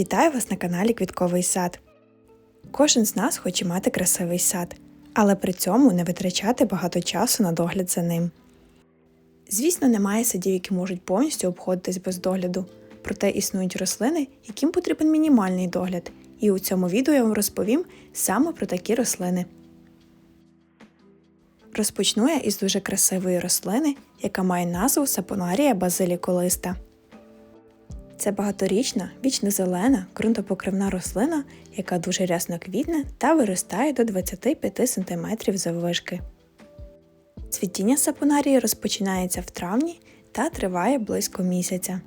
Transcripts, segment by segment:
Вітаю вас на каналі Квітковий сад. Кожен з нас хоче мати красивий сад, але при цьому не витрачати багато часу на догляд за ним. Звісно, немає садів, які можуть повністю обходитись без догляду, проте існують рослини, яким потрібен мінімальний догляд, і у цьому відео я вам розповім саме про такі рослини. Розпочну я із дуже красивої рослини, яка має назву сапонарія базиліколиста. Це багаторічна, вічно зелена, ґрунтопокривна рослина, яка дуже рясно квітне та виростає до 25 см заввишки. Цвітіння сапонарії розпочинається в травні та триває близько місяця.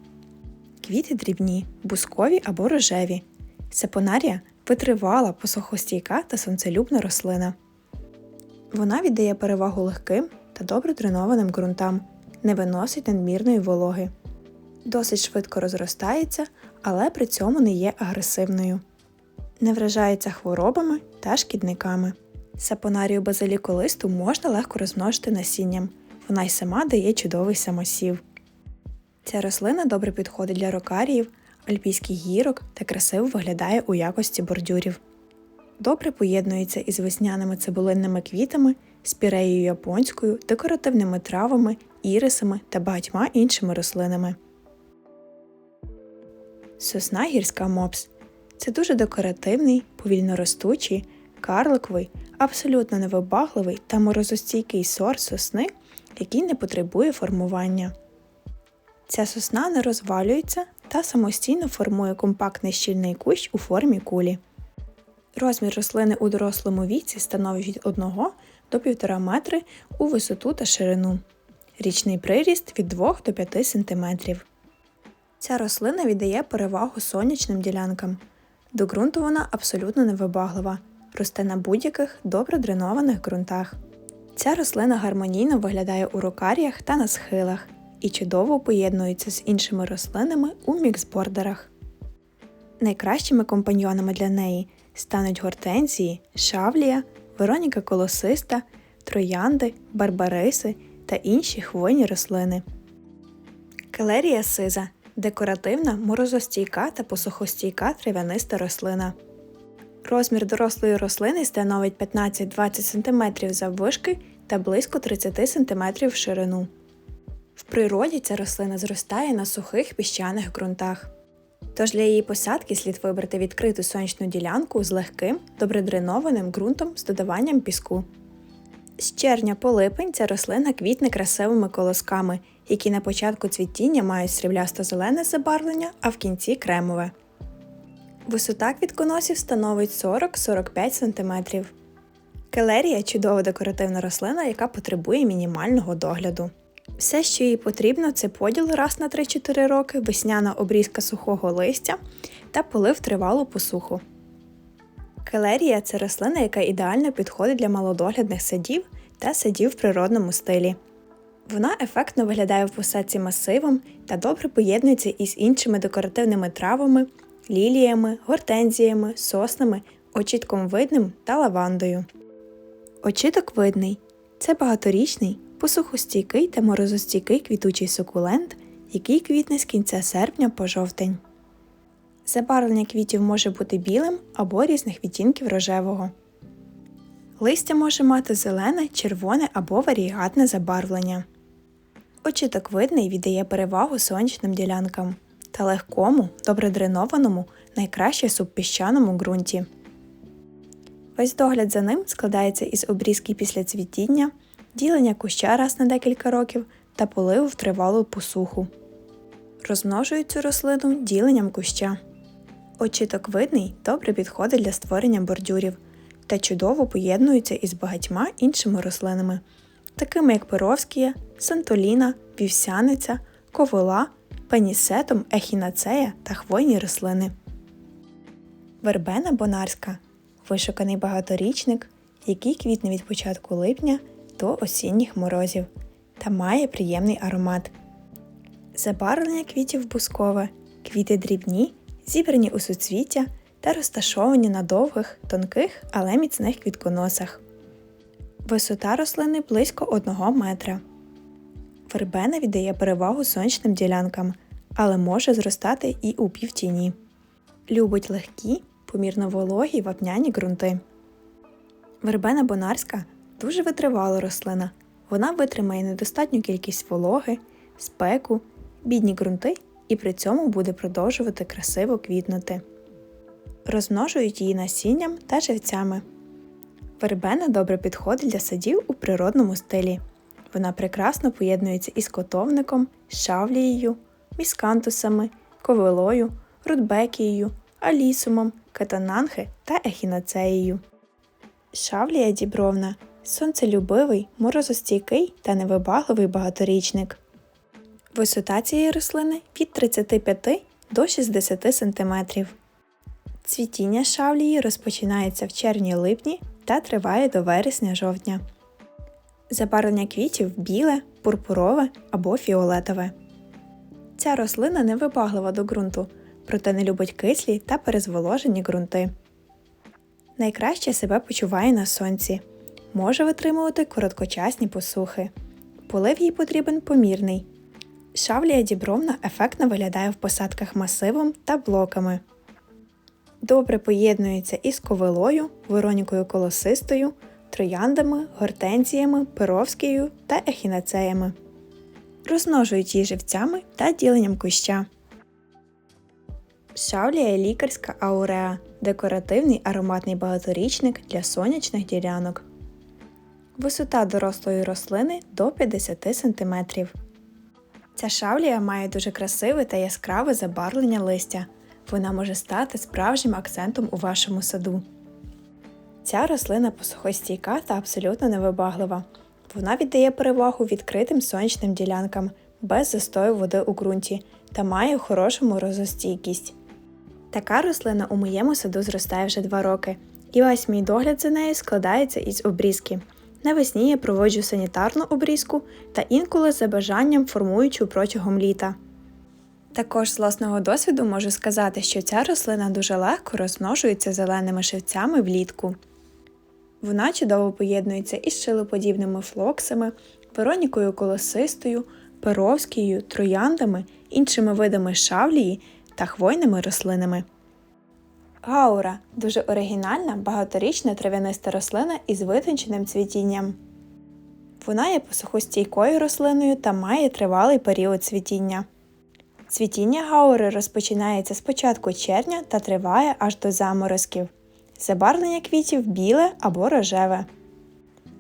Квіти дрібні, бускові або рожеві. Сапонарія витривала, посухостійка та сонцелюбна рослина. Вона віддає перевагу легким та добре дренованим ґрунтам, не виносить надмірної вологи. Досить швидко розростається, але при цьому не є агресивною. Не вражається хворобами та шкідниками. Сапонарію базиліколисту можна легко розмножити насінням, вона й сама дає чудовий самосів. Ця рослина добре підходить для рокаріїв, альпійських гірок та красиво виглядає у якості бордюрів. Добре поєднується із весняними цибулинними квітами, спіреєю японською, декоративними травами, ірисами та багатьма іншими рослинами. Сосна гірська мопс це дуже декоративний, повільно ростучий, карликовий, абсолютно невибагливий та морозостійкий сорт сосни, який не потребує формування. Ця сосна не розвалюється та самостійно формує компактний щільний кущ у формі кулі. Розмір рослини у дорослому віці становить від 1 до 1,5 метри у висоту та ширину. Річний приріст від 2 до 5 см. Ця рослина віддає перевагу сонячним ділянкам. До ґрунту вона абсолютно невибаглива, росте на будь-яких добре дренованих ґрунтах. Ця рослина гармонійно виглядає у рокаріях та на схилах і чудово поєднується з іншими рослинами у міксбордерах. Найкращими компаньйонами для неї стануть гортензії, шавлія, Вероніка колосиста, троянди, барбариси та інші хвойні рослини. Келерія сиза декоративна, морозостійка та посухостійка трав'яниста рослина. Розмір дорослої рослини становить 15-20 см заввишки та близько 30 см в ширину. В природі ця рослина зростає на сухих піщаних ґрунтах. Тож для її посадки слід вибрати відкриту сонячну ділянку з легким, добре дренованим ґрунтом з додаванням піску. З червня по липень ця рослина квітне красивими колосками, які на початку цвітіння мають сріблясто-зелене забарвлення, а в кінці кремове. Висота квітконосів становить 40-45 см. Келерія чудова декоративна рослина, яка потребує мінімального догляду. Все, що їй потрібно, це поділ раз на 3-4 роки, весняна обрізка сухого листя та полив тривалу посуху. Келерія це рослина, яка ідеально підходить для малодоглядних садів та садів в природному стилі. Вона ефектно виглядає в посадці масивом та добре поєднується із іншими декоративними травами, ліліями, гортензіями, соснами, очітком видним та лавандою. Очіток видний це багаторічний, посухостійкий та морозостійкий квітучий сукулент, який квітне з кінця серпня по жовтень. Забарвлення квітів може бути білим або різних відтінків рожевого. Листя може мати зелене, червоне або варігатне забарвлення. Очіток видний віддає перевагу сонячним ділянкам та легкому, добре дренованому, найкраще субпіщаному ґрунті. Весь догляд за ним складається із обрізки після цвітіння, ділення куща раз на декілька років та поливу в тривалу посуху. Розмножують цю рослину діленням куща. Очіток видний добре підходить для створення бордюрів та чудово поєднується із багатьма іншими рослинами, такими як перовськія, сантоліна, вівсяниця, ковила, пенісетом, ехінацея та хвойні рослини. Вербена бонарська вишуканий багаторічник, який квітне від початку липня до осінніх морозів та має приємний аромат. Забарвлення квітів бускове, квіти дрібні, зібрані у суцвіття та розташовані на довгих, тонких, але міцних квітконосах. Висота рослини близько 1 метра. Вербена віддає перевагу сонячним ділянкам, але може зростати і у півтіні. Любить легкі, помірно вологі вапняні ґрунти. Вербена бонарська дуже витривала рослина. Вона витримає недостатню кількість вологи, спеку, бідні ґрунти і при цьому буде продовжувати красиво квітнути. Розмножують її насінням та живцями. Вербена добре підходить для садів у природному стилі. Вона прекрасно поєднується із котовником, шавлією, міскантусами, ковилою, рудбекією, алісумом, катананхи та ехінацеєю. Шавлія дібровна сонцелюбивий, морозостійкий та невибагливий багаторічник. Висота цієї рослини від 35 до 60 см. Цвітіння шавлії розпочинається в червні-липні та триває до вересня-жовтня. Забарвлення квітів біле, пурпурове або фіолетове. Ця рослина невибаглива до ґрунту, проте не любить кислі та перезволожені ґрунти. Найкраще себе почуває на сонці. Може витримувати короткочасні посухи. Полив їй потрібен помірний. Шавлія дібровна ефектно виглядає в посадках масивом та блоками. Добре поєднується із ковилою, Веронікою колосистою, трояндами, гортензіями, перовськією та ехінацеями. Розмножують її живцями та діленням куща. Шавлія лікарська ауреа декоративний ароматний багаторічник для сонячних ділянок. Висота дорослої рослини до 50 см. Ця шавлія має дуже красиве та яскраве забарвлення листя. Вона може стати справжнім акцентом у вашому саду. Ця рослина посухостійка та абсолютно невибаглива. Вона віддає перевагу відкритим сонячним ділянкам без застою води у ґрунті та має хорошу морозостійкість. Така рослина у моєму саду зростає вже 2 роки, і весь мій догляд за нею складається із обрізки. Навесні я проводжу санітарну обрізку та інколи за бажанням формуючу протягом літа. Також з власного досвіду можу сказати, що ця рослина дуже легко розмножується зеленими шивцями влітку. Вона чудово поєднується із шилоподібними флоксами, веронікою колосистою, перовською, трояндами, іншими видами шавлії та хвойними рослинами. Гаура дуже оригінальна багаторічна трав'яниста рослина із витонченим цвітінням. Вона є посухостійкою рослиною та має тривалий період цвітіння. Цвітіння гаури розпочинається з початку червня та триває аж до заморозків. Забарвлення квітів біле або рожеве.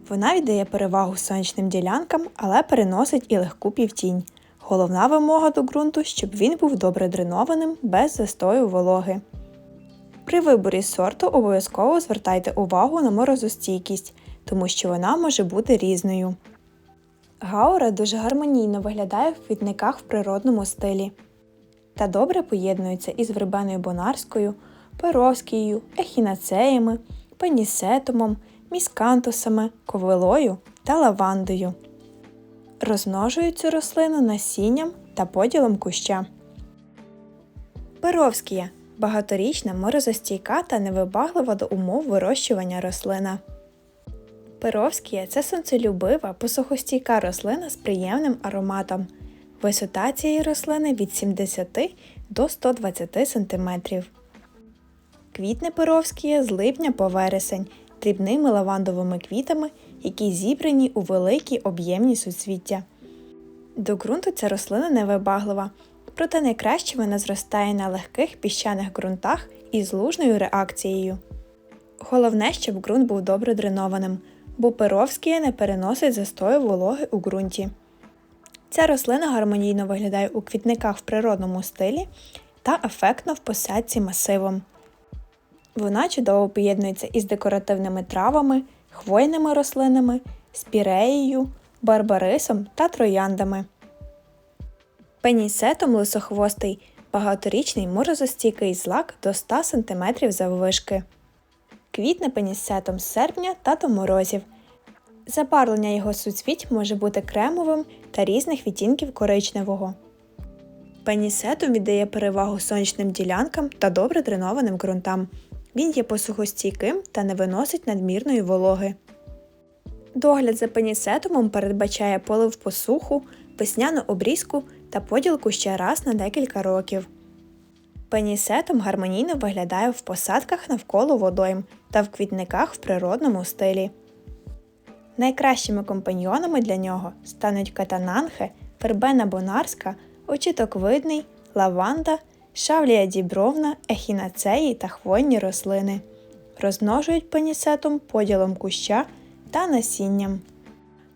Вона віддає перевагу сонячним ділянкам, але переносить і легку півтінь. Головна вимога до ґрунту, щоб він був добре дренованим без застою вологи. При виборі сорту обов'язково звертайте увагу на морозостійкість, тому що вона може бути різною. Гаура дуже гармонійно виглядає в квітниках в природному стилі та добре поєднується із вербеною бонарською, перовськією, ехінацеями, пенісетумом, міскантусами, ковилою та лавандою. Розмножують цю рослину насінням та поділом куща. Перовськія багаторічна, морозостійка та невибаглива до умов вирощування рослина. Перовськія це сонцелюбива, посухостійка рослина з приємним ароматом. Висота цієї рослини від 70 до 120 см. Квітне перовські з липня по вересень дрібними лавандовими квітами, які зібрані у великі об'ємні суцвіття. До ґрунту ця рослина невибаглива, проте найкраще вона зростає на легких піщаних ґрунтах із лужною реакцією. Головне, щоб ґрунт був добре дренованим, бо перовські не переносить застою вологи у ґрунті. Ця рослина гармонійно виглядає у квітниках в природному стилі та ефектно в посадці масивом. Вона чудово поєднується із декоративними травами, хвойними рослинами, спіреєю, барбарисом та трояндами. Пенісетом лисохвостий багаторічний морозостійкий злак до 100 см заввишки. Квітне пенісетом з серпня та морозів. Забарвлення його суцвіть може бути кремовим та різних відтінків коричневого. Пенісетум віддає перевагу сонячним ділянкам та добре дренованим ґрунтам. Він є посухостійким та не виносить надмірної вологи. Догляд за пенісетумом передбачає полив посуху, весняну обрізку та поділку ще раз на декілька років. Пенісетом гармонійно виглядає в посадках навколо водойм та в квітниках в природному стилі. Найкращими компаньйонами для нього стануть катананхе, вербена бонарська, очітоквидний, лаванда, шавлія дібровна, ехінацеї та хвойні рослини. Розмножують пенісетом поділом куща та насінням.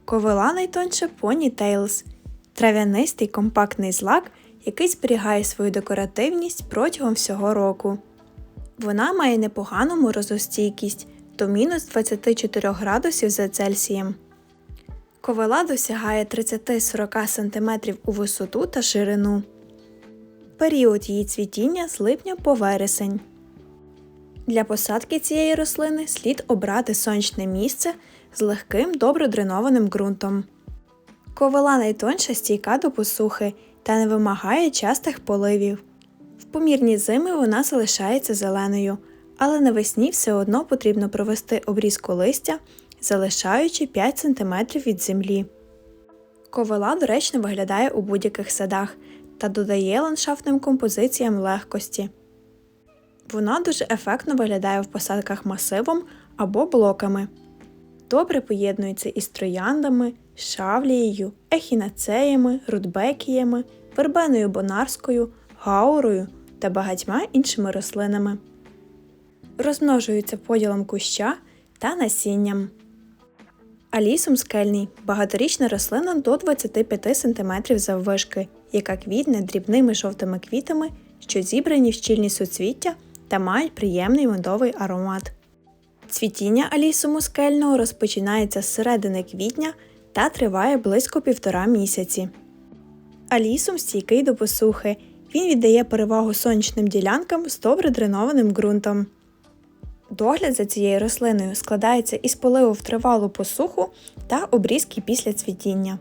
Ковила найтонше Ponytails – трав'янистий компактний злак, який зберігає свою декоративність протягом всього року. Вона має непогану морозостійкість до мінус 24 градусів за Цельсієм. Ковила досягає 30-40 см у висоту та ширину. Період її цвітіння з липня по вересень. Для посадки цієї рослини слід обрати сонячне місце з легким добре дренованим ґрунтом. Ковила найтонша стійка до посухи та не вимагає частих поливів. В помірні зими вона залишається зеленою, але навесні все одно потрібно провести обрізку листя, залишаючи 5 см від землі. Ковила доречно виглядає у будь-яких садах та додає ландшафтним композиціям легкості. Вона дуже ефектно виглядає в посадках масивом або блоками. Добре поєднується із трояндами, шавлією, ехінацеями, рудбекіями, вербеною бонарською, гаурою та багатьма іншими рослинами. Розмножуються поділом куща та насінням. Алісум скельний багаторічна рослина до 25 см заввишки, яка квітне дрібними жовтими квітами, що зібрані в щільні суцвіття та мають приємний медовий аромат. Цвітіння алісуму скельного розпочинається з середини квітня та триває близько півтора місяці. Алісум стійкий до посухи. Він віддає перевагу сонячним ділянкам з добре дренованим ґрунтом. Догляд за цією рослиною складається із поливу в тривалу посуху та обрізки після цвітіння.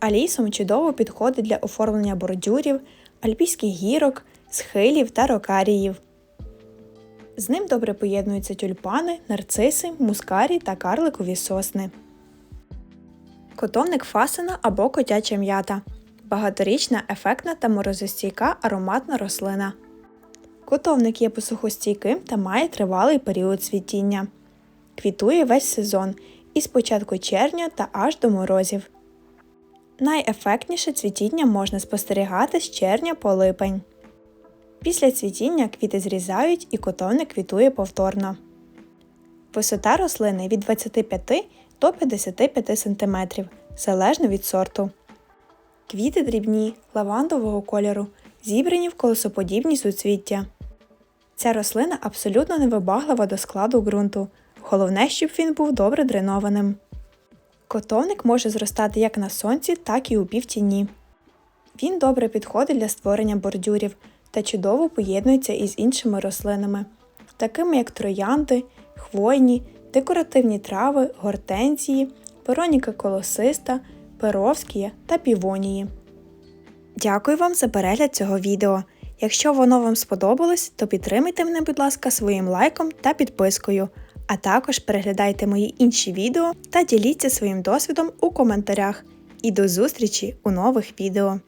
Алісом чудово підходить для оформлення бордюрів, альпійських гірок, схилів та рокаріїв. З ним добре поєднуються тюльпани, нарциси, мускарі та карликові сосни. Котовник фасина або котяча м'ята. Багаторічна, ефектна та морозостійка ароматна рослина. Котовник є посухостійким та має тривалий період цвітіння. Квітує весь сезон із початку червня та аж до морозів. Найефектніше цвітіння можна спостерігати з червня по липень. Після цвітіння квіти зрізають і котовник квітує повторно. Висота рослини від 25 до 55 см залежно від сорту. Квіти дрібні, лавандового кольору, зібрані в колосоподібні суцвіття. Ця рослина абсолютно невибаглива до складу ґрунту. Головне, щоб він був добре дренованим. Котовник може зростати як на сонці, так і у півтіні. Він добре підходить для створення бордюрів та чудово поєднується із іншими рослинами, такими як троянди, хвойні, декоративні трави, гортензії, пероніка колосиста, перовськія та півонії. Дякую вам за перегляд цього відео. Якщо воно вам сподобалось, то підтримайте мене, будь ласка, своїм лайком та підпискою, а також переглядайте мої інші відео та діліться своїм досвідом у коментарях. І до зустрічі у нових відео!